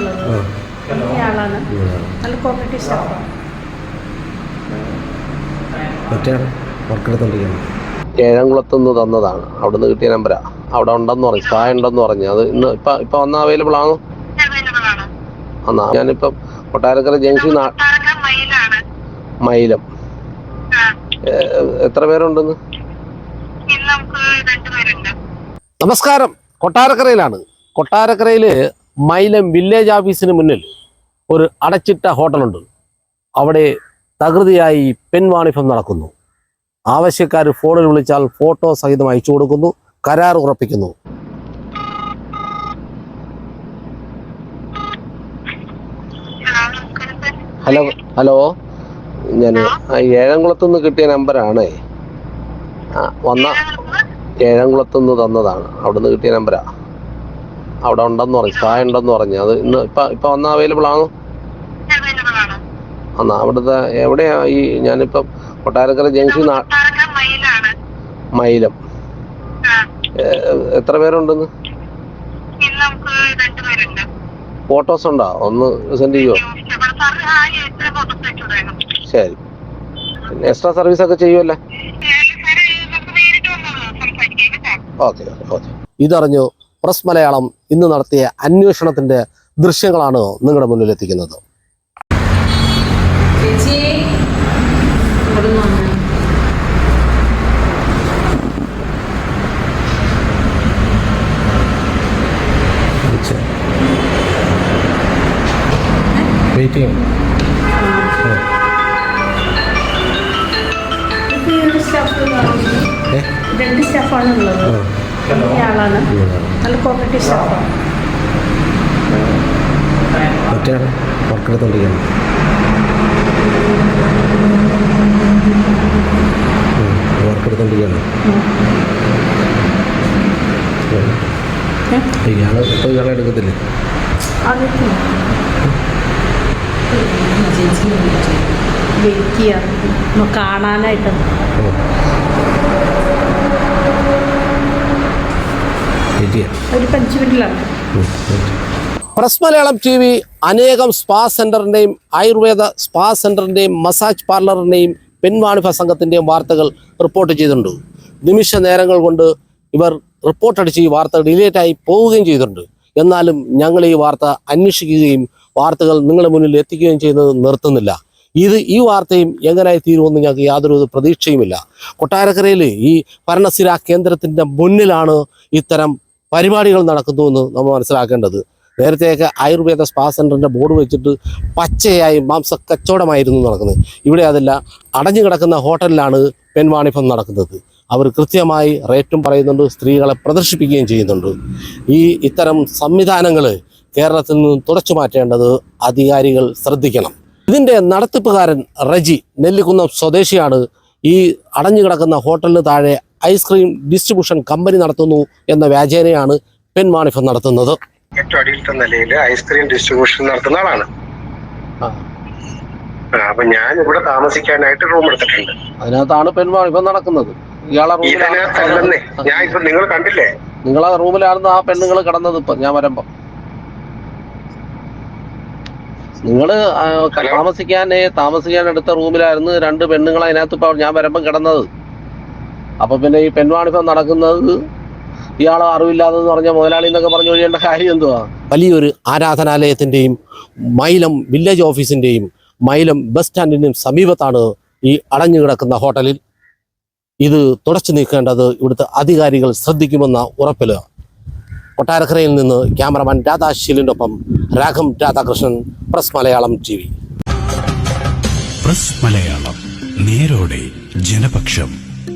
ഉള്ളത്. ഇയാളാണ് നല്ല കോപ്പറേറ്റീവ് സ്റ്റാഫാണ് മറ്റേ വർക്കെടുത്തോണ്ടിരിക്കുന്നത് ഏഴംകുളത്ത് നിന്ന് തന്നതാണ്. അവിടുന്ന് കിട്ടിയ നമ്പരാ. അവിടെ ഉണ്ടെന്ന് പറഞ്ഞു. ചായ ഉണ്ടെന്ന് പറഞ്ഞു. അത് ഇന്ന് ഇപ്പൊ ഇപ്പൊ വന്ന അവൈലബിൾ ആണോ? അവൈലബിൾ ആണ്. എന്നാ ഞാനിപ്പം കൊട്ടാരക്കര ജംഗ്ഷൻ മൈലം എത്ര പേരുണ്ടെന്ന്? ഇന്ന് നമുക്ക് രണ്ടുപേരുണ്ട്. നമസ്കാരം. കൊട്ടാരക്കരയിലാണ്. കൊട്ടാരക്കരയിൽ മൈലം വില്ലേജ് ഓഫീസിന് മുന്നിൽ ഒരു അടച്ചിട്ട ഹോട്ടലുണ്ട്. അവിടെ തകൃതിയായി പെൺവാണിഭം നടക്കുന്നു. ആവശ്യക്കാർ ഫോണിൽ വിളിച്ചാൽ ഫോട്ടോ സഹിതം അയച്ചു കൊടുക്കുന്നു കരാർ ഉറപ്പിക്കുന്നു. Hello hello. ഞാൻ ഏഴംകുളത്തു നിന്ന് കിട്ടിയ നമ്പറാണേ വന്ന. ഏഴംകുളത്തു നിന്ന് തന്നതാണ്. അവിടുന്ന് കിട്ടിയ നമ്പരാ. അവിടെ ഉണ്ടെന്ന് പറഞ്ഞു ചായ ഉണ്ടെന്ന് പറഞ്ഞു. അത് ഇന്ന് ഇപ്പൊ ഇപ്പൊ വന്ന അവൈലബിൾ ആണോ? എന്നാ അവിടുത്തെ എവിടെയാ ഈ ഞാനിപ്പം കൊട്ടാരക്കര ജംഗ്ഷൻ മൈലം എത്ര പേരുണ്ടെന്ന്? ഫോട്ടോസ് ഉണ്ടോ? ഒന്ന് സെൻഡ് ചെയ്യുമോ ശരി. എക്സ്ട്രാ സർവീസ് ഒക്കെ ചെയ്യുമല്ലേ ഓക്കെ ഓക്കെ ഇതറിഞ്ഞു? പ്രസ് മലയാളം ഇന്ന് നടത്തിയ അന്വേഷണത്തിന്റെ ദൃശ്യങ്ങളാണ് നിങ്ങളുടെ മുന്നിൽ എത്തിക്കുന്നത് രണ്ട് ഇയാളാണ് നല്ല കോപ്പറേറ്റീവ് സ്റ്റാഫാണ് മറ്റേ വർക്കെടുത്തോണ്ടിരിക്കുന്നത് വർക്കെടുത്തോണ്ടിരിക്കുകയാണ് ഇയാൾ ഇപ്പൊ ഇയാളെ എടുക്കത്തില്ലേ? വെയിറ്റ് ചെയ്യാം. കാണാനായിട്ട് വെയിറ്റ് ചെയ്യാം ഒരു പഞ്ച് മിനിറ്റിലാണ് ഉം, wait. Press Malayalam T V അനേകം സ്പാ സെന്ററിന്റെയും ആയുർവേദ സ്പാ സെന്ററിന്റെയും മസാജ് പാർലറിന്റെയും പെൺവാണിഭ സംഘത്തിന്റെയും വാർത്തകൾ റിപ്പോർട്ട് ചെയ്തിട്ടുണ്ട്. നിമിഷ നേരങ്ങൾ കൊണ്ട് ഇവർ റിപ്പോർട്ട് അടിച്ച് ഈ വാർത്ത ഡിലേറ്റ് ആയി പോവുകയും ചെയ്തിട്ടുണ്ട്. എന്നാലും ഞങ്ങൾ ഈ വാർത്ത അന്വേഷിക്കുകയും വാർത്തകൾ നിങ്ങളുടെ മുന്നിൽ എത്തിക്കുകയും ചെയ്യുന്നത് നിർത്തുന്നില്ല. ഇത് ഈ വാർത്തയും എങ്ങനെയായി തീരുമെന്ന് ഞങ്ങൾക്ക് യാതൊരു പ്രതീക്ഷയുമില്ല. കൊട്ടാരക്കരയിൽ ഈ ഭരണസ്ഥിര കേന്ദ്രത്തിന്റെ മുന്നിലാണ് ഇത്തരം പരിപാടികൾ നടക്കുന്നു എന്ന് നമ്മൾ മനസ്സിലാക്കേണ്ടത്. നേരത്തെയൊക്കെ ആയുർവേദ സ്പാ സെന്ററിന്റെ ബോർഡ് വെച്ചിട്ട് പച്ചയായി മാംസ കച്ചവടമായിരുന്നു നടക്കുന്നത്. ഇവിടെ അതല്ല അടഞ്ഞു കിടക്കുന്ന ഹോട്ടലിലാണ് പെൺവാണിഭം നടക്കുന്നത്. അവർ കൃത്യമായി റേറ്റും പറയുന്നുണ്ട് സ്ത്രീകളെ പ്രദർശിപ്പിക്കുകയും ചെയ്യുന്നുണ്ട്. ഈ ഇത്തരം സംവിധാനങ്ങൾ കേരളത്തിൽ നിന്ന് തുടച്ചു മാറ്റേണ്ടത് അധികാരികൾ ശ്രദ്ധിക്കണം. ഇതിന്റെ നടത്തിപ്പുകാരൻ റജി നെല്ലിക്കുന്നം സ്വദേശിയാണ്. ഈ അടഞ്ഞു കിടക്കുന്ന ഹോട്ടലിന് താഴെ ഐസ്ക്രീം ഡിസ്ട്രിബ്യൂഷൻ കമ്പനി നടത്തുന്നു എന്ന വ്യാജേനയാണ് പെൻ മാണിഫ് നടത്തുന്നത്. ഏറ്റവും അടിയിലത്തെ നിലയിൽ ഐസ്ക്രീം ഡിസ്ട്രിബ്യൂഷൻ നടത്തുന്ന ആളാണ്. ആ, അപ്പൊ ഞാൻ ഇവിടെ താമസിക്കാനായിട്ട് റൂം എടുത്തിട്ടുണ്ട്. അതിനകത്താണ് പെൺവാണിഭം നടക്കുന്നത്. ഇയാളെ അല്ലെന്നേ. ഞാൻ ഇപ്പൊ നിങ്ങൾ കണ്ടില്ലേ? നിങ്ങളെ റൂമിലാണെന്ന് ആ പെണ്ണുങ്ങൾ കിടന്നത് ഇപ്പൊ ഞാൻ വരുമ്പോ. നിങ്ങൾ താമസിക്കാൻ താമസിക്കാൻ എടുത്ത റൂമിലായിരുന്നു രണ്ട് പെണ്ണുങ്ങൾ അതിനകത്ത് ഇപ്പൊ ഞാൻ വരുമ്പം കിടന്നത്. അപ്പൊ പിന്നെ ഈ പെൺവാണിഭം നടക്കുന്നത് ഇയാളെ അറിവില്ലാതെന്ന് പറഞ്ഞ മുതലാളി എന്നൊക്കെ പറഞ്ഞു കഴിയേണ്ട കാര്യം എന്തുവാ? വലിയൊരു ആരാധനാലയത്തിന്റെയും മൈലം വില്ലേജ് ഓഫീസിന്റെയും മൈലം ബസ് സ്റ്റാൻഡിന്റെയും സമീപത്താണ് ഈ അടഞ്ഞു കിടക്കുന്ന ഹോട്ടലിൽ ഇത് തുടച്ചു നീക്കേണ്ടത് ഇവിടുത്തെ അധികാരികൾ ശ്രദ്ധിക്കുമെന്ന ഉറപ്പിൽ. കൊട്ടാരക്കരയിൽ നിന്ന് ക്യാമറമാൻ രാധാശീലിന്റെ ഒപ്പം രാഘം Radhakrishnan press Malayalam T V. Press Malayalam നേരോടെ Janapaksham.